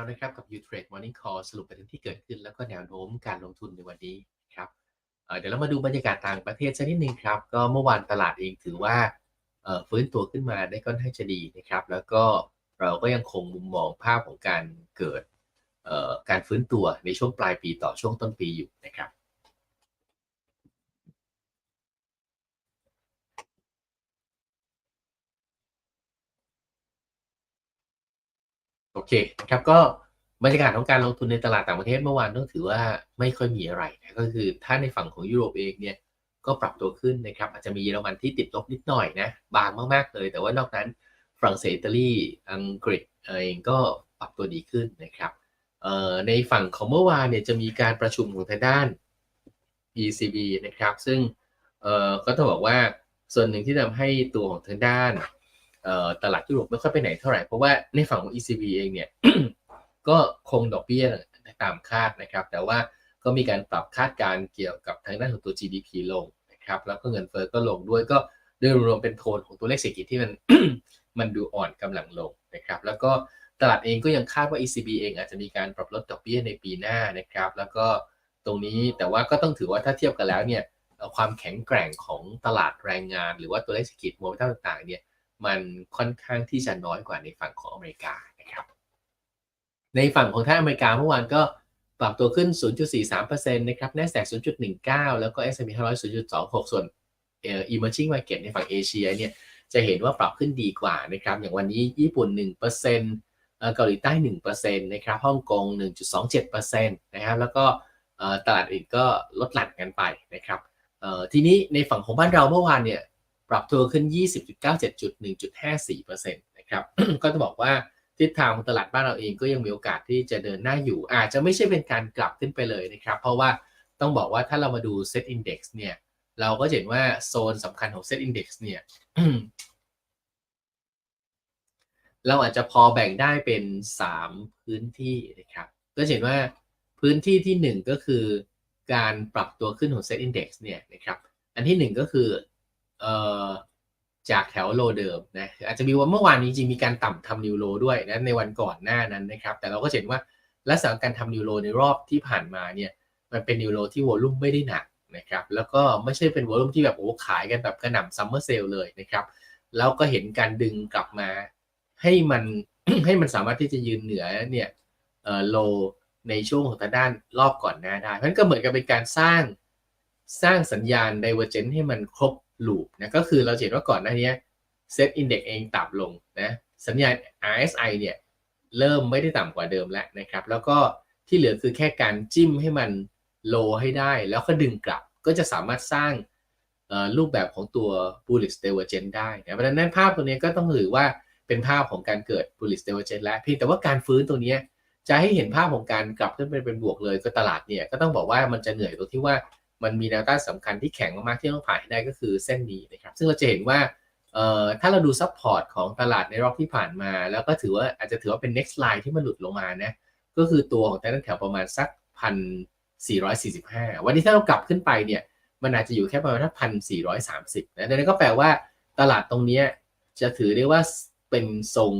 านะครับกับ U-Trade Morning Call สรุปประเด็นที่เกิดขึ้น แล้วก็แนวโน้มการลงทุนในวันนี้ครับเเดี๋ยวเรามาดูบรรยากาศต่างประเทศสักนิดนึงครับ ก็เมื่อวานตลาดเองถือว่าฟื้นตัวขึ้นมาได้ค่อนข้างจะดีนะครับ แล้วก็เราก็ยังคงมุมมองภาพของการเกิดการฟื้นตัวในช่วงปลายปีต่อช่วงต้นปีอยู่นะครับ อเคครับก็บรรยากาศของการลงทุนในตลาดต่างประเทศเมื่อวานต้องถือว่าไม่ค่อยมีอะไรนะก็คือถ้าในฝั่งของยุโรปเองเนี่ยก็ปรับตัวขึ้นนะครับอาจจะมีเยอรมันที่ติดลบนิดหน่อยนะบางมากๆเลย แต่ว่านอกนั้นฝรั่งเศสอิตาลีอังกฤษเองก็ปรับตัวดีขึ้นนะครับในฝั่งของเมื่อวานเนี่ยจะมีการประชุมของทางด้าน ECB นะครับ ซึ่งก็ต้องบอกว่าส่วนหนึ่งที่ทำให้ตัวของทางด้าน ตลาดยุโรปไม่ค่อยไปไหนเท่าไหร่ เพราะว่าในฝั่งของ ECB เองเนี่ยก็คงดอกเบี้ยตามคาดนะครับ แต่ว่าก็มีการปรับคาดการเกี่ยวกับทางด้านของตัว GDP ลงนะครับแล้วก็เงินเฟ้อก็ลงด้วยก็โดยรวมเป็นโทนของตัวเลขเศรษฐกิจที่มันมันดูอ่อนกำลังลงนะครับแล้วก็ตลาดเองก็ยังคาดว่า ECB เองอาจจะมีการปรับลดดอกเบี้ยในปีหน้านะครับ แล้วก็ตรงนี้แต่ว่าก็ต้องถือว่าถ้าเทียบกันแล้วเนี่ยความแข็งแกร่งของตลาดแรงงาน หรือว่าตัวเลขเศรษฐกิจโมเมนตัมต่างๆเนี่ย มันค่อนข้างที่จะน้อยกว่าในฝั่งของอเมริกานะครับ ในฝั่งของทางอเมริกาเมื่อวานก็ปรับตัวขึ้น 0.43%นะครับ NASDAQ 0.19 แล้วก็ S&P 500 0.26 ส่วนเอ่อ emerging market ในฝั่งเอเชียเนี่ย จะเห็นว่าปรับขึ้นดีกว่านะครับ อย่างวันนี้ญี่ปุ่น 1%เอ่อเกาหลีใต้ 1%นะครับ ฮ่องกง 1.27%นะครับ แล้วก็ตลาดอื่นก็ลดหลั่นกันไปนะครับเอ่อทีนี้ในฝั่งของบ้านเราเมื่อวานเนี่ย ปรับตัวขึ้น 20.97จุด1.54%นะครับก็จะบอกว่าทิศทางของตลาดบ้านเราเองก็ยังมีโอกาสที่จะเดินหน้าอยู่ อาจจะไม่ใช่เป็นการกลับขึ้นไปเลยนะครับ เพราะว่าต้องบอกว่าถ้าเรามาดู Set Index เนี่ย เราก็เห็นว่าโซนสำคัญของ Set Index เนี่ยเราอาจจะพอแบ่งได้เป็น 3 พื้นที่นะครับ ก็เห็นว่าพื้นที่ที่ 1 ก็คือการปรับตัวขึ้นของ Set Index เนี่ยนะครับ อันที่ 1 ก็คือ จากแถวโลเดิมนะอาจจะมีว่าเมื่อวานนี้จริงมีการต่ำทำนิวโลด้วยนะในวันก่อนหน้านั้นนะครับ แต่เราก็เห็นว่าลักษณะการทำนิวโลในรอบที่ผ่านมาเนี่ยมันเป็นนิวโลที่วอลุ่มไม่ได้หนักนะครับแล้วก็ไม่ใช่เป็นวอลุ่มที่แบบโอ้ขายกันแบบกระหน่ำซัมเมอร์เซลเลยนะครับแล้วก็เห็นการดึงกลับมาให้มันให้มันสามารถที่จะยืนเหนือเนี่ยโลในช่วงของทางด้านรอบก่อนหน้าได้เพราะฉะนั้นก็เหมือนกับเป็นการสร้างสร้างสัญญาณ divergence ให้มันครบ ลูปนะก็คือเราเห็นว่าก่อนหน้านี้เซตอินเด็กเองต่ำลงนะสัญญาณ RSI เนี่ยเริ่มไม่ได้ต่ำกว่าเดิมแล้วนะครับ แล้วก็ที่เหลือคือแค่การจิ้มให้มันโลให้ได้แล้วก็ดึงกลับก็จะสามารถสร้างรูปแบบของตัว bullish divergence ได้นะเพราะฉะนั้นภาพตัวนี้ก็ต้องถือว่าเป็นภาพของการเกิด bullish divergence แล้วเพียงแต่ว่าการฟื้นตัวเนี้ยจะให้เห็นภาพของการกลับขึ้นเป็นเป็นบวกเลยก็ตลาดเนี่ยก็ต้องบอกว่ามันจะเหนื่อยตรงที่ว่า มันมีแนวต้านสำคัญที่แข็งมากๆที่ต้องผ่านให้ได้ก็คือเส้นนี้นะครับ ซึ่งเราจะเห็นว่าถ้าเราดูซัพพอร์ตของตลาดในรอบที่ผ่านมา แล้วก็ถือว่าอาจจะถือว่าเป็น next line ที่มันหลุดลงมานะก็คือตัวของแต่ละแถวประมาณสักพันสี่ร้อยสี่สิบห้าวันนี้ถ้าเรากลับขึ้นไปเนี่ยมันอาจจะอยู่แค่ประมาณพันสี่ร้อยสามสิบนะดังนั้นก็แปลว่าตลาดตรงนี้จะถือได้ว่าเป็นทรง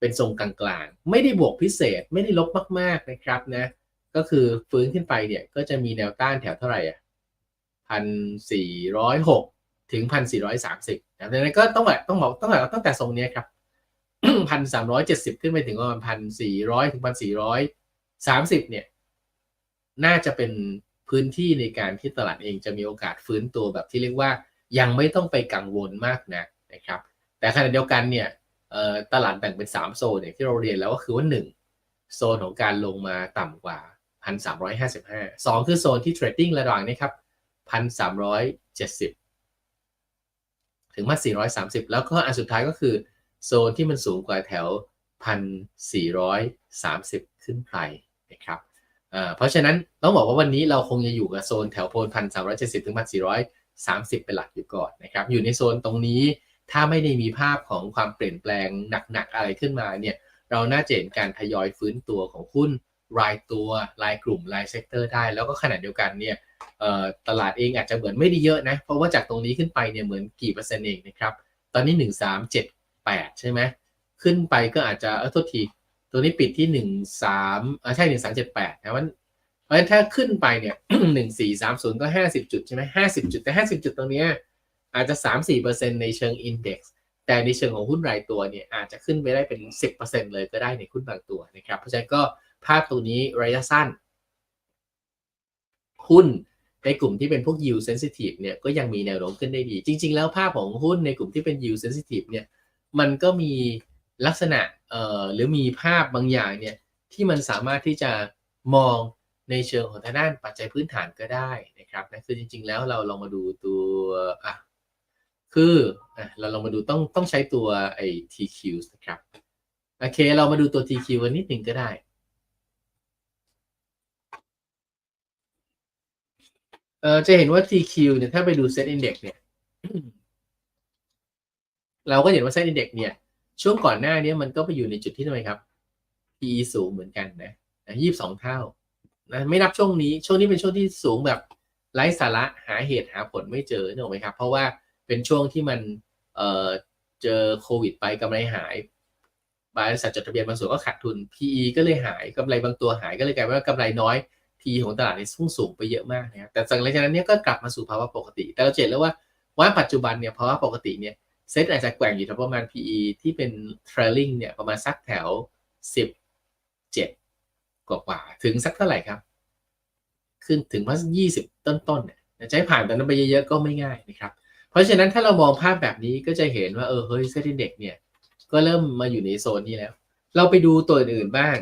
เป็นทรงกลางๆ ไม่ได้บวกพิเศษไม่ได้ลบมากๆนะครับนะ ก็คือฟื้นขึ้นไปเนี่ยก็จะมีแนวต้านแถวเท่าไหร่อะพันสี่ร้อยหกถึงพันสี่ร้อยสามสิบนะดังนั้นก็ต้องแบบต้องบอกต้องแบบตั้งแต่ทรงเนี้ยครับพันสามร้อยเจ็ดสิบขึ้นไปถึงประมาณพันสี่ร้อยถึงพันสี่ร้อยสามสิบเนี่ย น่าจะเป็นพื้นที่ในการที่ตลาดเองจะมีโอกาสฟื้นตัวแบบที่เรียกว่ายังไม่ต้องไปกังวลมากนะนะครับ แต่ขณะเดียวกันเนี่ยตลาดแบ่งเป็น 3 โซนอย่างที่เราเรียนแล้วก็คือว่า 1 โซนของการลงมาต่ำกว่า 1,355 2 คือโซนที่เทรดดิ้งระหว่างนี้ครับ 1,370 ถึงมา430 แล้วก็อันสุดท้ายก็คือโซนที่มันสูงกว่าแถว 1,430 ขึ้นไปนะครับเพราะฉะนั้นต้องบอกว่าวันนี้เราคงจะอยู่กับโซนแถวโพน1,370 ถึง 1,430 เป็นหลักอยู่ก่อนนะครับ อยู่ในโซนตรงนี้ถ้าไม่ได้มีภาพของความเปลี่ยนแปลงหนักๆอะไรขึ้นมาเนี่ยเราน่าจะเห็นการทยอยฟื้นตัวของหุ้น รายตัวรายกลุ่มรายเซกเตอร์ได้ แล้วก็ขณะเดียวกันเนี่ยตลาดเองอาจจะเหมือนไม่ได้เยอะนะ เพราะว่าจากตรงนี้ขึ้นไปเนี่ยเหมือนกี่เปอร์เซ็นต์เองนะครับ ตอนนี้ 1378 ใช่ไหมขึ้นไปก็อาจจะเออโทษที ตัวนี้ปิดที่หนึ่งสามอ่าใช่หนึ่งสามเจ็ดแปดนะมันเพราะฉะนั้นถ้าขึ้นไปเนี่ยหนึ่งสี่สามศูนย์ก็ห้าสิบจุดใช่ไหมห้าสิบจุดแต่ห้าสิบจุดตรงนี้อาจจะสามสี่เปอร์เซ็นในเชิงอินเด็กซ์แต่ในเชิงของหุ้นรายตัวเนี่ยอาจจะขึ้นไปได้เป็นสิบเปอร์เซนเลยก็ได้ในหุ้นบางตัวนะครับ เพราะฉะนั้นก็ ภาพตัวนี้ระยะสั้น หุ้นในกลุ่มที่เป็นพวก yield sensitive เนี่ยก็ยังมีแนวโน้มขึ้นได้ดี จริง ๆ แล้วภาพของหุ้นในกลุ่มที่เป็น yield sensitive เนี่ยมันก็มีลักษณะเอ่อหรือมีภาพบางอย่างเนี่ยที่มันสามารถที่จะมองในเชิงของทางด้านปัจจัยพื้นฐานก็ได้นะครับนะคือจริง ๆ แล้วเราลองมาดูตัวอะคืออะเราลองมาดูต้องต้องใช้ตัวไอ้ TQ นะครับโอเค เรามาดูตัว TQ กันนิดหนึ่งก็ได้ เออจะเห็นว่า TQ เนี่ยถ้าไปดู Set Index เนี่ย เราก็เห็นว่า Set Index เนี่ย ช่วงก่อนหน้านี้มันก็ไปอยู่ในจุดที่ทำไมครับ PE สูงเหมือนกันนะยี่สิบสองเท่านะไม่นับช่วงนี้ ช่วงนี้เป็นช่วงที่สูงแบบไร้สาระหาเหตุหาผลไม่เจอนึกออกไหมครับ เพราะว่าเป็นช่วงที่มันเอ่อเจอโควิดไปกำไรหายบริษัทจดทะเบียนบางส่วนก็ขาดทุน PE ก็เลยหายกำไรบางตัวหายก็เลยกลายเป็นว่ากำไรน้อย PE ของตลาดในพุ่งสูงไปเยอะมากนะครับแต่หลังจากนั้นเนี่ยก็กลับมาสู่ภาวะปกติ แต่เราเห็นแล้วว่าว่าปัจจุบันเนี่ยภาวะปกติเนี่ยเซ็ตอาจจะแกว่งอยู่ที่ประมาณ PE ที่เป็น trailing เนี่ยประมาณสักแถว 17 กว่ากว่าถึงสักเท่าไหร่ครับ ขึ้นถึงว่า20 ต้นๆเนี่ยให้ผ่านตอนนั้นไปเยอะๆก็ไม่ง่ายนะครับ เพราะฉะนั้นถ้าเรามองภาพแบบนี้ก็จะเห็นว่าเออเฮ้ยเซ็ตอินเด็กเนี่ยก็เริ่มมาอยู่ในโซนนี้แล้ว เราไปดูตัวอื่นบ้าง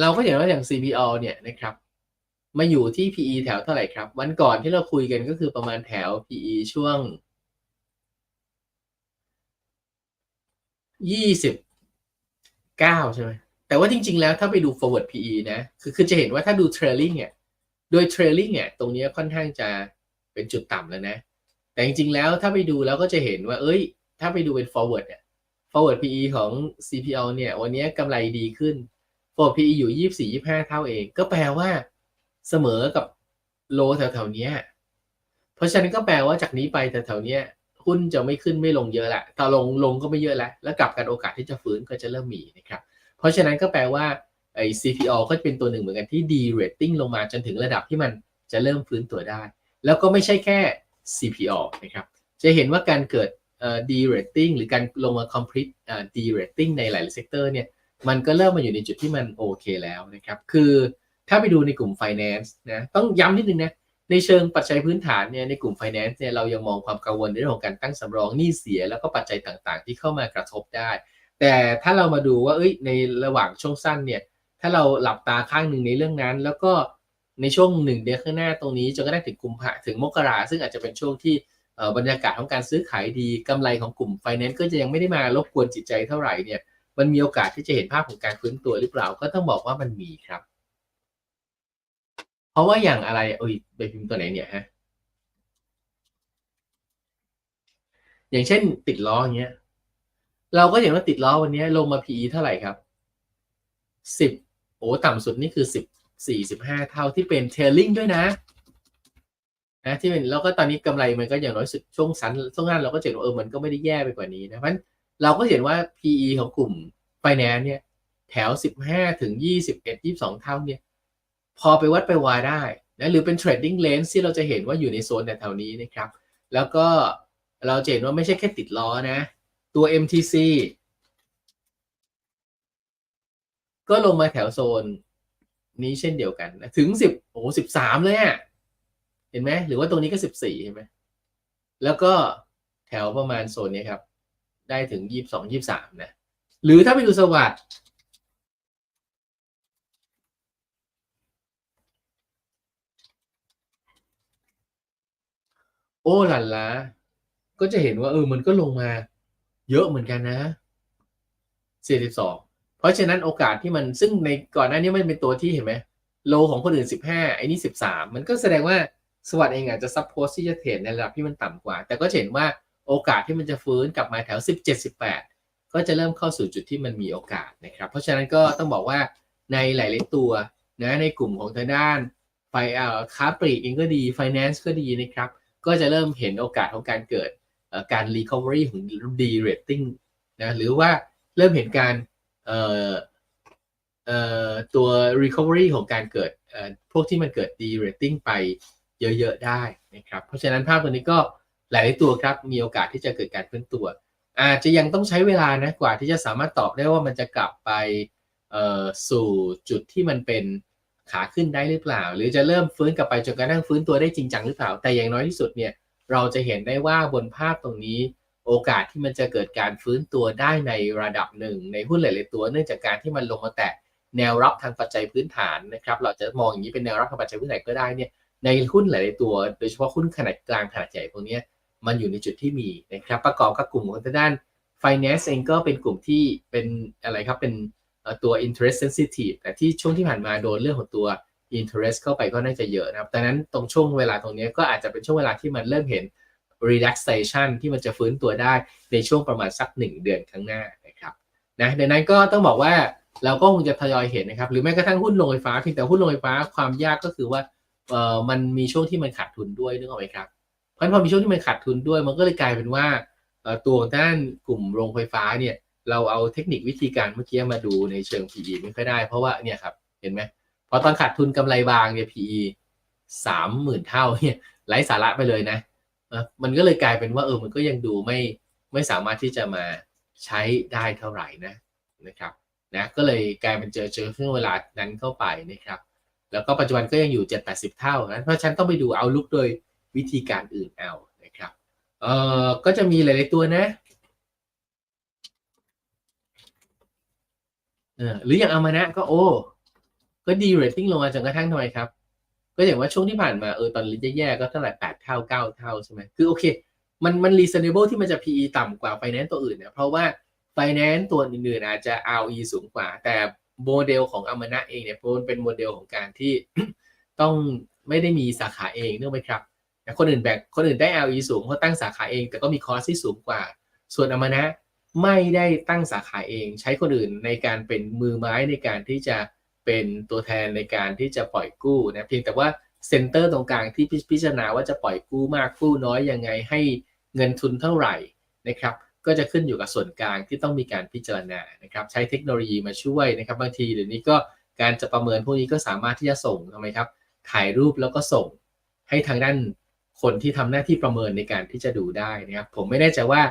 เราก็เห็นว่าอย่าง CPO เนี่ยนะครับมาอยู่ที่ PE แถวเท่าไหร่ครับ วันก่อนที่เราคุยกันก็คือประมาณแถว PE ช่วง 29 ใช่ไหมแต่ว่าจริง ๆ แล้วถ้าไปดู forward PE นะ คือคือจะเห็นว่าถ้าดู trailing เนี่ย โดย trailing เนี่ย ตรงนี้ค่อนข้างจะเป็นจุดต่ำแล้วนะ แต่จริง ๆ แล้วถ้าไปดูแล้วก็จะเห็นว่า เอ้ย ถ้าไปดูเป็น forward เนี่ย forward PE ของ CPO เนี่ย วันนี้กำไรดีขึ้น forward PE อยู่24 25เท่าเอง ก็แปลว่าเสมอกับโลแถวๆนี้เพราะฉะนั้นก็แปลว่าจากนี้ไปแถวๆนี้หุ้นจะไม่ขึ้นไม่ลงเยอะละถ้าลงลงก็ไม่เยอะแล้ว แล้วกลับกันโอกาสที่จะฟื้นก็จะเริ่มมีนะครับ เพราะฉะนั้นก็แปลว่าไอ้ CPO ก็เป็นตัวหนึ่งเหมือนกันที่ดี rating ลงมาจนถึงระดับที่มันจะเริ่มฟื้นตัวได้ แล้วก็ไม่ใช่แค่ CPO นะครับ จะเห็นว่าการเกิดเอ่อ D rating หรือการลงมา complete เอ่อ D rating ในหลายๆ sector เนี่ย มันก็เริ่มมาอยู่ในจุดที่มันโอเคแล้วนะครับ คือถ้าไปดูในกลุ่ม finance นะ ต้องย้ำนิดนึงนะ ในเชิงปัจจัยพื้นฐานเนี่ยในกลุ่ม finance เนี่ยเรายังมองความกังวลในเรื่องของการตั้งสำรองหนี้เสีย แล้วก็ปัจจัยต่างๆ ที่เข้ามากระทบได้ แต่ถ้าเรามาดูว่าเอ้ยในระหว่างช่วงสั้นเนี่ย ถ้าเราหลับตาข้างหนึ่งในเรื่องนั้น แล้วก็ในช่วงหนึ่งเดือนข้างหน้าตรงนี้จนกระทั่งถึงกุมภาถึงมกราซึ่งอาจจะเป็นช่วงที่บรรยากาศของการซื้อขายดีกำไรของกลุ่ม finance ก็จะยังไม่ได้มารบกวนจิตใจเท่าไหร่เนี่ย มันมีโอกาสที่จะเห็นภาพของการฟื้นตัวหรือเปล่าก็ต้องบอกว่ามันมีครับ เพราะว่าอย่างอะไรโอ้ยไปพิมพ์ตัวไหนเนี่ยฮะอย่างเช่น ติดล้ออย่างเงี้ย เราก็เห็นว่าติดล้อวันนี้ลงมา PE เท่าไหร่ครับสิบโอ้ต่ำสุดนี่คือสิบสี่สิบห้าเท่าที่เป็นเทลลิงด้วยนะนะที่เป็นแล้วก็ตอนนี้กำไรมันก็อย่างน้อยสุดช่วงสั้นช่วงนั้นเราก็เห็นว่าเออมันก็ไม่ได้แย่ไปกว่านี้นะเพราะ เราก็เห็นว่า PE ของกลุ่ม Finance เนี่ย แถว 15 ถึง 21 22 เท่าเนี่ย พอไปวัดไปวาได้นะหรือเป็น trading range ที่เราจะเห็นว่าอยู่ในโซนแถวนี้นะครับ แล้วก็เราจะเห็นว่าไม่ใช่แค่ติดล้อนะ ตัว MTC ก็ลงมาแถวโซนนี้เช่นเดียวกันนะถึง 10โอ้13 เลยอะ่ะเห็นไหมหรือว่าตรงนี้ก็ 14 เห็นไหมแล้วก็แถวประมาณโซนนี้ครับ ได้ถึง22 23นะ หรือถ้าไปดูสวัสด์โอ้หลันละก็จะเห็นว่าเออมันก็ลงมาเยอะเหมือนกันนะ 42 เพราะฉะนั้นโอกาสที่มันซึ่งในก่อนหน้านี้มันเป็นตัวที่เห็นไหมโลของคนอื่น 15ไอ้นี่ 13 มันก็แสดงว่าสวัสด์เองอาจจะซับโพสที่จะเทรดในระดับที่มันต่ำกว่า แต่ก็เห็นว่า โอกาสที่มันจะฟื้นกลับมาแถว 17-18 ก็จะเริ่มเข้าสู่จุดที่มันมีโอกาสนะครับ เพราะฉะนั้นก็ต้องบอกว่าในหลาย ๆ ตัวนะในกลุ่มของทางด้านไฟค้าปลีกเองก็ดี finance ก็ดีนะครับ ก็จะเริ่มเห็นโอกาสของการเกิดการ recovery ของ D rating นะหรือว่าเริ่มเห็นการตัว recovery ของการเกิดพวกที่มันเกิด de-rating ไปเยอะ ๆ ได้นะครับ เพราะฉะนั้นภาพตัวนี้ก็ หลายตัวครับมีโอกาสที่จะเกิดการฟื้นตัว อาจจะยังต้องใช้เวลานะกว่าที่จะสามารถตอบได้ว่ามันจะกลับไปสู่จุดที่มันเป็นขาขึ้นได้หรือเปล่า หรือจะเริ่มฟื้นกลับไปจนกระทั่งฟื้นตัวได้จริงจังหรือเปล่า แต่อย่างน้อยที่สุดเนี่ยเราจะเห็นได้ว่าบนภาพตรงนี้ โอกาสที่มันจะเกิดการฟื้นตัวได้ในระดับหนึ่ง ในหุ้นหลายๆตัว เนื่องจากการที่มันลงมาแตะแนวรับทางปัจจัยพื้นฐานนะครับ เราจะมองอย่างนี้เป็นแนวรับทางปัจจัยพื้นฐานก็ได้เนี่ยในหุ้นหลายๆตัว โดยเฉพาะหุ้นขนาดกลางขนาดใหญ่พวกนี้ มันอยู่ในจุดที่มีนะครับประกอบกับกลุ่มของทางด้าน finance เองก็เป็นกลุ่มที่เป็นอะไรครับเป็นตัว interest sensitive แต่ที่ช่วงที่ผ่านมาโดนเรื่องของตัว interest เข้าไปก็น่าจะเยอะนะครับดังนั้นตรงช่วงเวลาตรงนี้ก็อาจจะเป็นช่วงเวลาที่มันเริ่มเห็น relaxation ที่มันจะฟื้นตัวได้ในช่วงประมาณสัก 1 เดือนข้างหน้านะครับนะดังนั้นก็ต้องบอกว่าเราก็คงจะทยอยเห็นนะครับ หรือแม้กระทั่งหุ้นโรงไฟฟ้าเพียงแต่หุ้นโรงไฟฟ้าความยากก็คือว่าเออมันมีช่วงที่มันขาดทุนด้วยนึกออกไหมครับ เพราะพอมีช่วงที่มันขาดทุนด้วย มันก็เลยกลายเป็นว่าตัวด้านกลุ่มโรงไฟฟ้าเนี่ยเราเอาเทคนิควิธีการเมื่อกี้มาดูในเชิง PE ไม่ค่อยได้ เพราะว่าเนี่ยครับเห็นไหมพอตอนขาดทุนกำไรบางเนี่ย PE สามหมื่นเท่าเนี่ยไร้สาระไปเลยนะมันก็เลยกลายเป็นว่าเออมันก็ยังดูไม่ไม่สามารถที่จะมาใช้ได้เท่าไหร่นะนะครับนะก็เลยกลายเป็นเจอเจอช่วงเวลานั้นเข้าไปนะครับ แล้วก็ปัจจุบันก็ยังอยู่ 7-80 เท่านะเพราะฉันต้องไปดูเอาลุกโดย วิธีการอื่นเอานะครับเอ่อก็จะมีหลาย ๆ ตัวนะเออหรืออย่างอามานะก็โอ้ก็ดีเรตติ้งลงมาจนกระทั่งทำไมครับ ก็อย่างว่าช่วงที่ผ่านมาเออตอนลิแย่ๆก็เท่าไหร่แปดเท่าเก้าเท่าใช่ไหมคือโอเค มันมัน reasonable ที่มันจะ PE ต่ำกว่าไฟแนนซ์ตัวอื่นเนี่ยเพราะว่าไฟแนนซ์ตัวอื่นๆอาจจะ ROE สูงกว่า แต่โมเดลของอมานะเองเนี่ยมันเป็นโมเดลของการที่ต้องไม่ได้มีสาขาเองนึกไหมครับ คนอื่นแบกคนอื่นได้ ROE สูงเขาตั้งสาขาเอง แต่ก็มีคอสที่สูงกว่า ส่วนอมนะไม่ได้ตั้งสาขาเอง ใช้คนอื่นในการเป็นมือไม้ในการที่จะเป็นตัวแทนในการที่จะปล่อยกู้นะเพียงแต่ว่าเซ็นเตอร์ตรงกลางที่พิจารณาว่าจะปล่อยกู้มากกู้น้อยยังไงให้เงินทุนเท่าไหร่นะครับก็จะขึ้นอยู่กับส่วนกลางที่ต้องมีการพิจารณานะครับใช้เทคโนโลยีมาช่วยนะครับบางทีเดี๋ยวนี้ก็การจะประเมินพวกนี้ก็สามารถที่จะส่งทำไมครับถ่ายรูปแล้วก็ส่งให้ทางด้าน คนที่ทำหน้าที่ประเมินในการที่จะดูได้นะครับ ผมไม่แน่ใจว่า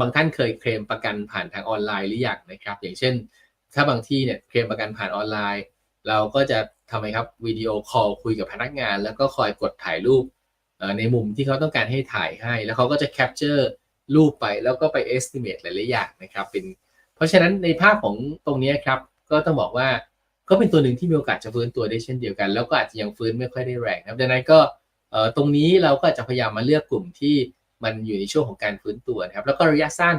บางท่านเคยเคลมประกันผ่านทางออนไลน์หรือยังนะครับ อย่างเช่น ถ้าบางที่เนี่ยเคลมประกันผ่านออนไลน์ เราก็จะทำไมครับวิดีโอคอลคุยกับพนักงาน แล้วก็คอยกดถ่ายรูปในมุมที่เขาต้องการให้ถ่ายให้ แล้วเขาก็จะแคปเจอร์รูปไปแล้วก็ไป estimate หลายๆอย่างนะครับเป็น เพราะฉะนั้นในภาพของตรงนี้ครับ ก็ต้องบอกว่าก็เป็นตัวหนึ่งที่มีโอกาสจะฟื้นตัวได้เช่นเดียวกัน แล้วก็อาจจะยังฟื้นไม่ค่อยได้แรงครับดังนั้นก็ ตรงนี้เราก็จะพยายามมาเลือกกลุ่มที่มันอยู่ในช่วงของการฟื้นตัวนะครับ แล้วก็ระยะสั้น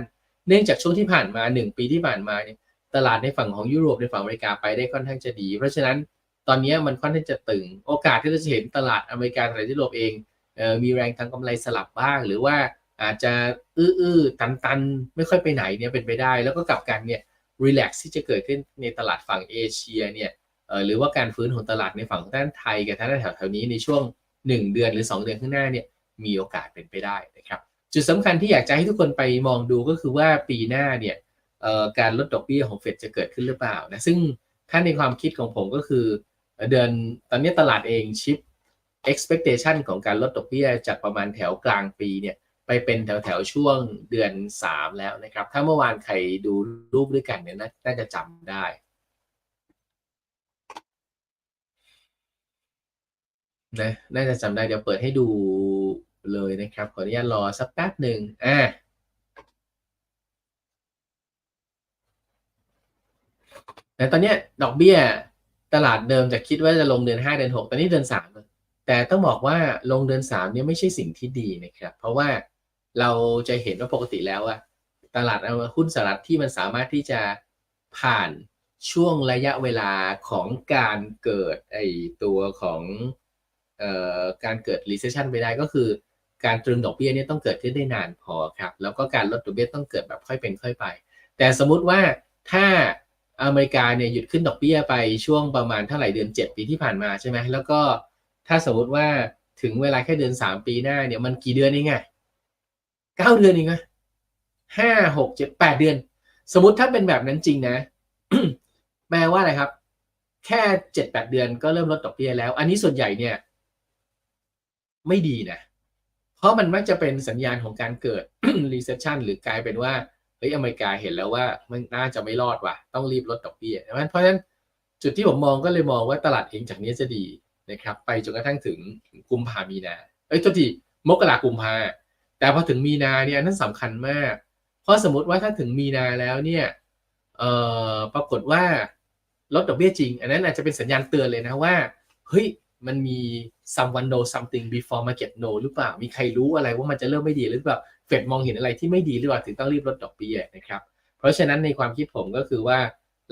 เนื่องจากช่วงที่ผ่านมา 1 ปีที่ผ่านมาเนี่ยตลาดในฝั่งของยุโรปในฝั่งอเมริกาไปได้ค่อนข้างจะดี เพราะฉะนั้นตอนนี้มันค่อนข้างจะตึง โอกาสที่เราจะเห็นตลาดอเมริกาตลาดยุโรปเองเออมีแรงทางกำไรสลับบ้าง หรือว่าอาจจะอื้อๆตันๆ ไม่ค่อยไปไหนเนี่ยเป็นไปได้ แล้วก็กลับกันเนี่ยรีแลกซ์ที่จะเกิดขึ้นในตลาดฝั่งเอเชียเนี่ยหรือว่าการฟื้นของตลาดในฝั่งด้านไทยกับทางด้านแถวๆนี้ในช่วง 1 เดือนหรือ 2 เดือนข้างหน้าเนี่ยมีโอกาสเป็นไปได้นะครับจุดสำคัญที่อยากจะให้ทุกคนไปมองดูก็คือว่าปีหน้าเนี่ยการลดดอกเบี้ยของเฟดจะเกิดขึ้นหรือเปล่านะซึ่งถ้าในความคิดของผมก็คือเดือนตอนนี้ตลาดเองชิป expectation ของการลดดอกเบี้ยจากประมาณแถวกลางปีเนี่ยไปเป็นแถวแถวช่วงเดือน 3 แล้วนะครับ ถ้าเมื่อวานใครดูรูปด้วยกันเนี่ยน่าจะจำได้ นะน่าจะจำได้เดี๋ยวเปิดให้ดูเลยนะครับ ขออนุญาตรอสักแป๊บหนึ่งอ่าแต่ตอนนี้ดอกเบี้ยตลาดเดิมจะคิดว่าจะลงเดือน 5 เดือน 6 ตอนนี้เดือน 3 แต่ต้องบอกว่าลงเดือน 3 เนี่ยไม่ใช่สิ่งที่ดีนะครับ เพราะว่าเราจะเห็นว่าปกติแล้วอะตลาดหุ้นสหรัฐที่มันสามารถที่จะผ่านช่วงระยะเวลาของการเกิดไอตัวของ การเกิด recession ไปได้ก็คือ การตรึงดอกเบี้ยเนี่ยต้องเกิดขึ้นได้นานพอครับแล้วก็การลดดอกเบี้ยต้องเกิดแบบค่อยเป็นค่อยไป แต่สมมุติว่าถ้าอเมริกาเนี่ยหยุดขึ้นดอกเบี้ยไปช่วงประมาณเท่าไหร่เดือน 7 ปีที่ผ่านมาใช่ไหมแล้วก็ถ้าสมมติว่าถึงเวลาแค่เดือน 3 ปีหน้าเนี่ยมันกี่เดือนเองไงเก้าเดือนเองไงห้าหกเจ็ดแปดเดือน สมมติถ้าเป็นแบบนั้นจริงนะแปลว่าอะไรครับ แค่เจ็ดแปดเดือนก็เริ่มลดดอกเบี้ยแล้ว อันนี้ส่วนใหญ่เนี่ย ไม่ดีนะ เพราะมันมักจะเป็นสัญญาณของการเกิด recession หรือกลายเป็นว่าเฮ้ยอเมริกาเห็นแล้วว่ามันน่าจะไม่รอดว่ะต้องรีบลดดอกเบี้ยเพราะฉะนั้นจุดที่ผมมองก็เลยมองว่าตลาดเองจากนี้จะดีนะครับ ไปจนกระทั่งถึงกุมภามีนาเอ้ยตัวทีมกรากุมภาแต่พอถึงมีนาเนี่ยนั่นสำคัญมาก เพราะสมมติว่าถ้าถึงมีนาแล้วเนี่ยเอ่อปรากฏว่าลดดอกเบี้ยจริง อันนั้นอาจจะเป็นสัญญาณเตือนเลยนะว่าเฮ้ย มันมี someone know something before market know หรือเปล่า มีใครรู้อะไรว่ามันจะเริ่มไม่ดีหรือเปล่า เฟดมองเห็นอะไรที่ไม่ดีหรือเปล่าถึงต้องรีบลดดอกเบี้ยนะครับ เพราะฉะนั้นในความคิดผมก็คือว่า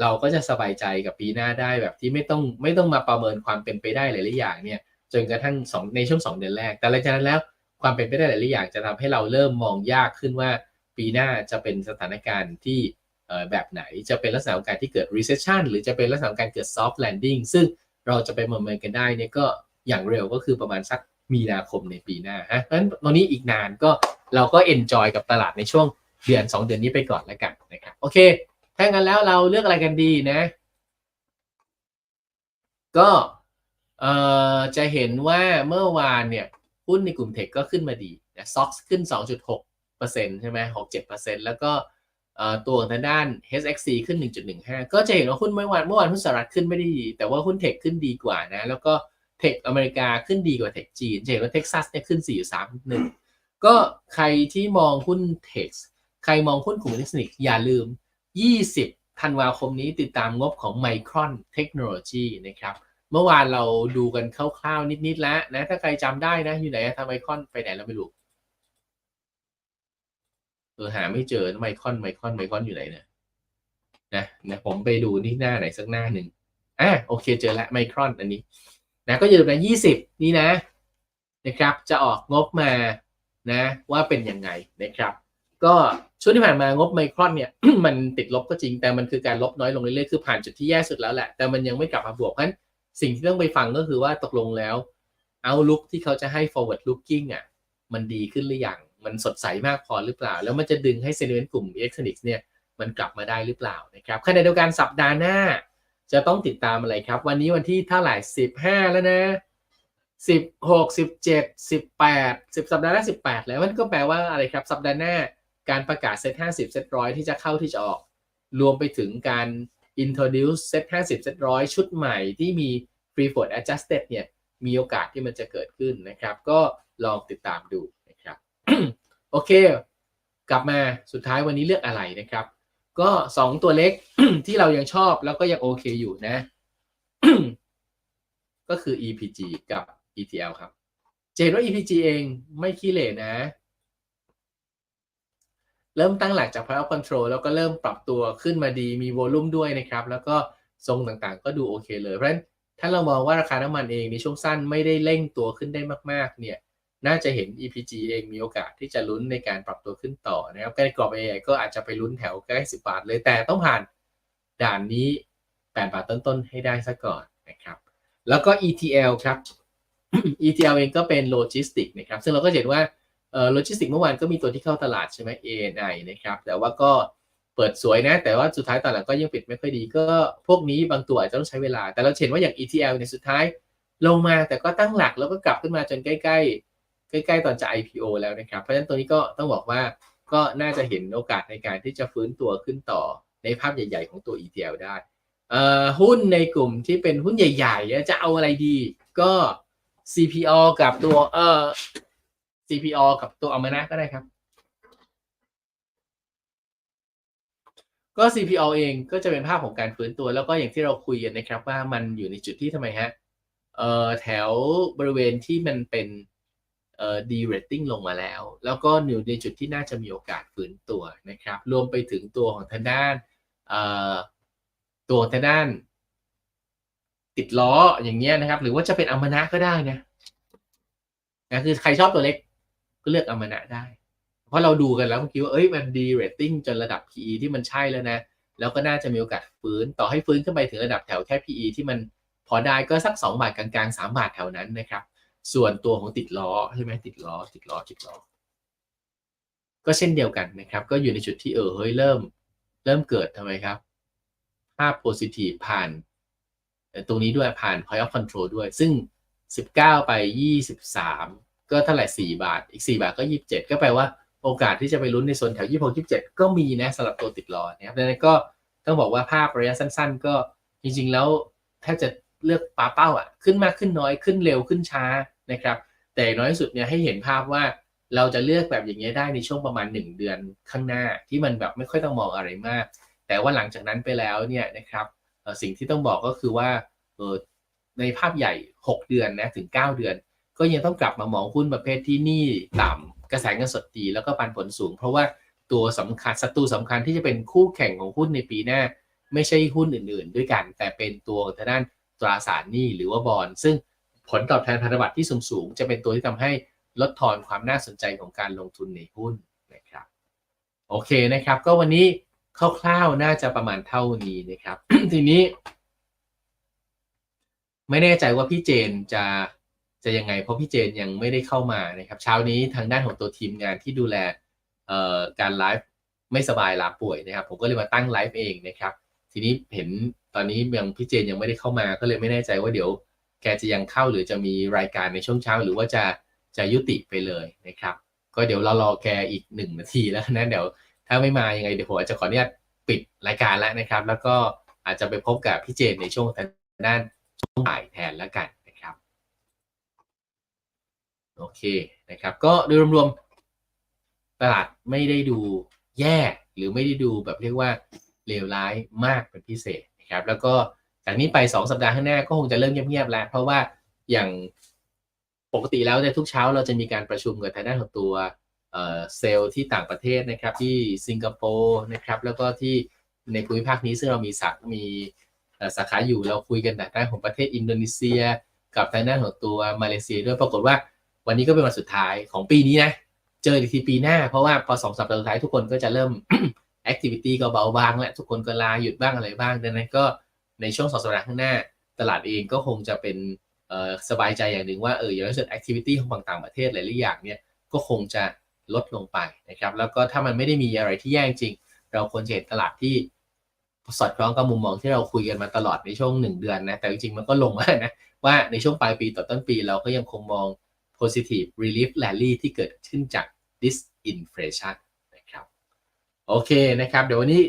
เราก็จะสบายใจกับปีหน้าได้แบบที่ไม่ต้องไม่ต้องมาประเมินความเป็นไปได้หลายๆอย่างเนี่ยจนกระทั่งสองในช่วงสองเดือนแรก แต่หลังจากนั้นแล้วความเป็นไปได้หลายๆอย่างจะทำให้เราเริ่มมองยากขึ้นว่าปีหน้าจะเป็นสถานการณ์ที่แบบไหนจะเป็นลักษณะของการที่เกิด recession หรือจะเป็นลักษณะของการเกิด soft landing ซึ่ง เราจะไปประเมินกันได้เนี่ยก็อย่างเร็วก็คือประมาณสักมีนาคมในปีหน้าฮะเพราะฉะนั้นตรงนี้อีกนานก็เราก็ enjoy กับตลาดในช่วงเดือน 2 เดือนนี้ไปก่อนแล้วกันนะครับโอเคถ้างั้นแล้วเราเลือกอะไรกันดีนะ ก็เอ่อจะเห็นว่าเมื่อวานเนี่ยหุ้นในกลุ่มเทคก็ขึ้นมาดีนะซ็อกขึ้น 2.6%ใช่ไหม6-7%แล้วก็ ตัวทางด้าน HXC ขึ้น 1.15 ก็จะเห็นว่าหุ้นเมื่อวานเมื่อวานหุ้นสหรัฐขึ้นไม่ได้ดี แต่ว่าหุ้นเทคขึ้นดีกว่านะ แล้วก็เทคอเมริกาขึ้นดีกว่าเทคจีนจะเห็นว่าเท็กซัสเนี่ยขึ้น 4.31 ก็ใครที่มองหุ้นเทคใครมองหุ้นกลุ่มอิเล็กทรอนิกส์อย่าลืม 20 ธันวาคมนี้ติดตามงบของ Micron Technology นะครับ เมื่อวานเราดูกันคร่าวๆนิดๆแล้วนะ ถ้าใครจำได้นะ อยู่ไหนทำไมคอนไปไหนแล้วไม่รู้ เออหาไม่เจอไมคอนไมคอนไมคอนอยู่ไหนเนี่ยนะนะผมไปดูที่หน้าไหนสักหน้าหนึ่งอะโอเคเจอล้วไมครอนอันนี้นะก็อยู่ในยี่สิบนี่นะนะครับ จะออกงบมานะว่าเป็นยังไงนะครับ ก็ช่วงที่ผ่านมางบไมครอนเนี่ยมันติดลบก็จริง แต่มันคือการลบน้อยลงเรื่อยๆคือผ่านจุดที่แย่สุดแล้วแหละ แต่มันยังไม่กลับมาบวกเพราะฉะนั้นสิ่งที่ต้องไปฟังก็คือว่าตกลงแล้วเอาลุกที่เขาจะให้ forward looking อะมันดีขึ้นหรือยัง มันสดใสมากพอหรือเปล่า แล้วมันจะดึงให้เซนิเมนต์กลุ่ม electronics เนี่ยมันกลับมาได้หรือเปล่านะครับขณะเดียวกันสัปดาห์หน้า จะต้องติดตามอะไรครับ วันนี้วันที่เท่าไหร่สิบห้าแล้วนะสิบหกสิบเจ็ดสิบแปดสิบสัปดาห์ละสิบแปดแล้วมันก็แปลว่าอะไรครับ สัปดาห์หน้าการประกาศเซตห้าสิบเซตร้อยที่จะเข้าที่จะออก รวมไปถึงการ introduce เซตห้าสิบเซตร้อยชุดใหม่ที่มี free float adjusted เนี่ยมีโอกาสที่มันจะเกิดขึ้นนะครับ ก็ลองติดตามดู โอเค กลับมาสุดท้ายวันนี้เลือกอะไรนะครับ ก็ 2 ตัวเล็กที่เรายังชอบแล้วก็ยังโอเคอยู่นะ ก็คือ EPG กับ ETL ครับเจนว่า EPG เองไม่ขี้เหร่นะ เริ่มตั้งหลักจาก Power Control แล้วก็เริ่มปรับตัวขึ้นมาดีมีโวลุ่มด้วยนะครับ แล้วก็ทรงต่างๆ ก็ดูโอเคเลยเพราะฉะนั้นถ้าเรามองว่าราคาน้ำมันเองในช่วงสั้นไม่ได้เร่งตัวขึ้นได้มากๆ เนี่ย น่าจะเห็น EPG เองมีโอกาสที่จะลุ้นในการปรับตัวขึ้นต่อนะครับใกล้กรอบ AI ก็อาจจะไปลุ้นแถวใกล้10 บาทเลยแต่ต้องผ่านด่านนี้ 8 บาทต้นๆ ให้ได้ซะก่อนนะครับ แล้วก็ ETL ครับ ETL เองก็เป็นโลจิสติกนะครับ ซึ่งเราก็เห็นว่าเออโลจิสติกเมื่อวานก็มีตัวที่เข้าตลาดใช่ไหม ANI นะครับ แต่ว่าก็เปิดสวยนะ แต่ว่าสุดท้ายตอนหลังก็ยังปิดไม่ค่อยดี ก็พวกนี้บางตัวอาจจะต้องใช้เวลา แต่เราเห็นว่าอย่าง ETL ในสุดท้ายลงมาแต่ก็ตั้งหลักแล้วก็กลับขึ้นมาจนใกล้ๆ ใกล้ๆตอนจะ IPO แล้วนะครับ เพราะฉะนั้นตัวนี้ก็ต้องบอกว่าก็น่าจะเห็นโอกาสในการที่จะฟื้นตัวขึ้นต่อในภาพใหญ่ ๆ ของตัว ETL ได้หุ้นในกลุ่มที่เป็นหุ้นใหญ่ๆ จะเอาอะไรดี ก็ CPO กับตัวเออ CPO กับตัวอมนะก็ได้ครับ ก็ CPO เองก็จะเป็นภาพของการฟื้นตัวแล้วก็อย่างที่เราคุยกันนะครับว่ามันอยู่ในจุดที่ทำไมฮะเออแถวบริเวณที่มันเป็น เอ่อ D rating ลงมาแล้ว แล้วก็อยู่ในจุดที่น่าจะมีโอกาสฟื้นตัวนะครับ รวมไปถึงตัวของทางด้านตัวทางด้าน ติดล้ออย่างเงี้ยนะครับ หรือว่าจะเป็นอัมนะก็ได้นะนะคือใครชอบตัวเล็กก็เลือกอัมนะได้ เพราะเราดูกันแล้วเมื่อกี้ว่าเอ้ยมันดีเรตติ้งจนระดับ PE ที่มันใช่แล้วนะ แล้วก็น่าจะมีโอกาสฟื้นต่อให้ฟื้นขึ้นไปถึงระดับแถวแค่ PE ที่มันพอได้ก็สัก 2 บาทกลางๆ 3 บาทแถวนั้นนะครับ ส่วนตัวของติดล้อใช่ไหมติดล้อติดล้อติดล้อ ก็เช่นเดียวกันนะครับ ก็อยู่ในจุดที่เออเฮ้ยเริ่ม เริ่มเกิดทำไมครับภาพ positive ผ่านตรงนี้ด้วยผ่าน point of control ด้วย ซึ่ง 19 ไป 23 ก็เท่าไหร่ 4 บาท อีก 4 บาทก็ 27 ก็แปลว่าโอกาสที่จะไปลุ้นในโซนแถว 26 27 ก็มีนะสำหรับตัวติดล้อนะครับดังนั้นก็ต้องบอกว่าภาพระยะสั้น ๆ ก็จริงๆ แล้วแทบจะเลือกปาเป้าอะ ขึ้นมากขึ้นน้อยขึ้นเร็วขึ้นช้า นะครับ แต่น้อยสุดเนี่ยให้เห็นภาพว่าเราจะเลือกแบบอย่างเงี้ยได้ในช่วงประมาณ 1 เดือนข้างหน้าที่มันแบบไม่ค่อยต้องมองอะไรมาก แต่ว่าหลังจากนั้นไปแล้วเนี่ยนะครับสิ่งที่ต้องบอกก็คือว่าในภาพใหญ่ 6 เดือนนะถึง 9 เดือน ก็ยังต้องกลับมามองหุ้นประเภทที่หนี้ต่ำกระแสเงินสดดีแล้วก็ปันผลสูง เพราะว่าตัวสำคัญศัตรูสำคัญที่จะเป็นคู่แข่งของหุ้นในปีหน้า ไม่ใช่หุ้นอื่นๆ ด้วยกัน แต่เป็นตัวทางด้านตราสารหนี้หรือว่าบอลซึ่ง ผลตอบแทนพันธบัตรที่สูงๆ จะเป็นตัวที่ทำให้ลดทอนความน่าสนใจของการลงทุนในหุ้นนะครับ โอเคนะครับ ก็วันนี้คร่าวๆน่าจะประมาณเท่านี้นะครับ ทีนี้ ไม่แน่ใจว่าพี่เจนจะจะยังไง เพราะพี่เจนยังไม่ได้เข้ามานะครับ เช้านี้ทางด้านของตัวทีมงานที่ดูแลการไลฟ์ไม่สบายลาป่วยนะครับ ผมก็เลยมาตั้งไลฟ์เองนะครับ ทีนี้เห็นตอนนี้ยังพี่เจนยังไม่ได้เข้ามาก็เลยไม่แน่ใจว่าเดี๋ยว แกจะยังเข้าหรือจะมีรายการในช่วงเช้า หรือว่าจะจะยุติไปเลยนะครับ ก็เดี๋ยวเรารอแกอีกหนึ่งนาทีแล้วนะเดี๋ยวถ้าไม่มายังไงเดี๋ยวผมอาจจะขออนุญาตปิดรายการแล้วนะครับ แล้วก็อาจจะไปพบกับพี่เจนในช่วงทางด้านช่วงบ่ายแทนแล้วกันนะครับโอเคนะครับ ก็โดยรวมๆตลาดไม่ได้ดูแย่หรือไม่ได้ดูแบบเรียกว่าเลวร้ายมากเป็นพิเศษนะครับ แล้วก็ จากนี้ไป 2 สัปดาห์ข้างหน้าก็คงจะเริ่มเงียบๆแล้ว เพราะว่าอย่างปกติแล้วในทุกเช้าเราจะมีการประชุมกับทางด้านของตัวเซลล์ที่ต่างประเทศนะครับที่สิงคโปร์นะครับแล้วก็ที่ในภูมิภาคนี้ซึ่งเรามีสาขามีสาขาอยู่เราคุยกันทางด้านของประเทศอินโดนีเซีย กับทางด้านของตัวมาเลเซียด้วยปรากฏว่าวันนี้ก็เป็นวันสุดท้ายของปีนี้นะเจออีกทีปีหน้า เพราะว่าพอสองสัปดาห์สุดท้ายทุกคนก็จะเริ่มแอคทิวิตี้ก็เบาบางแล้วทุกคนก็ลาหยุดบ้างอะไรบ้างดังนั้นก็ ในช่วงสองสัปดาห์ข้างหน้า ตลาดเองก็คงจะเป็นสบายใจอย่างหนึ่งว่าเอออย่างน้อยสุดแอคทิวิตี้ของต่างประเทศหลายๆอย่างเนี่ยก็คงจะลดลงไปนะครับแล้วก็ถ้ามันไม่ได้มีอะไรที่แย่จริง เราควรจะเห็นตลาดที่สอดคล้องกับมุมมองที่เราคุยกันมาตลอดในช่วงหนึ่งเดือนนะแต่จริงๆมันก็ลงมานะว่าในช่วงปลายปีต่อต้นปี เราก็ยังคงมอง positive relief rally ที่เกิดขึ้นจาก disinflation นะครับโอเคนะครับ เดี๋ยววันนี้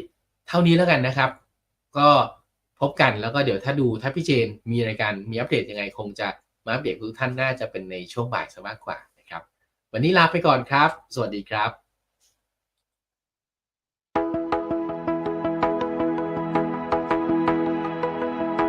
เท่านี้แล้วกันนะครับ ก็ พบกันแล้วก็เดี๋ยวถ้าดูถ้าพี่เจนมีรายการมีอัปเดตยังไงคงจะมาอัปเดตทุกท่านน่าจะเป็นในช่วงบ่ายซะมากกว่านะครับ วันนี้ลาไปก่อนครับ สวัสดีครับ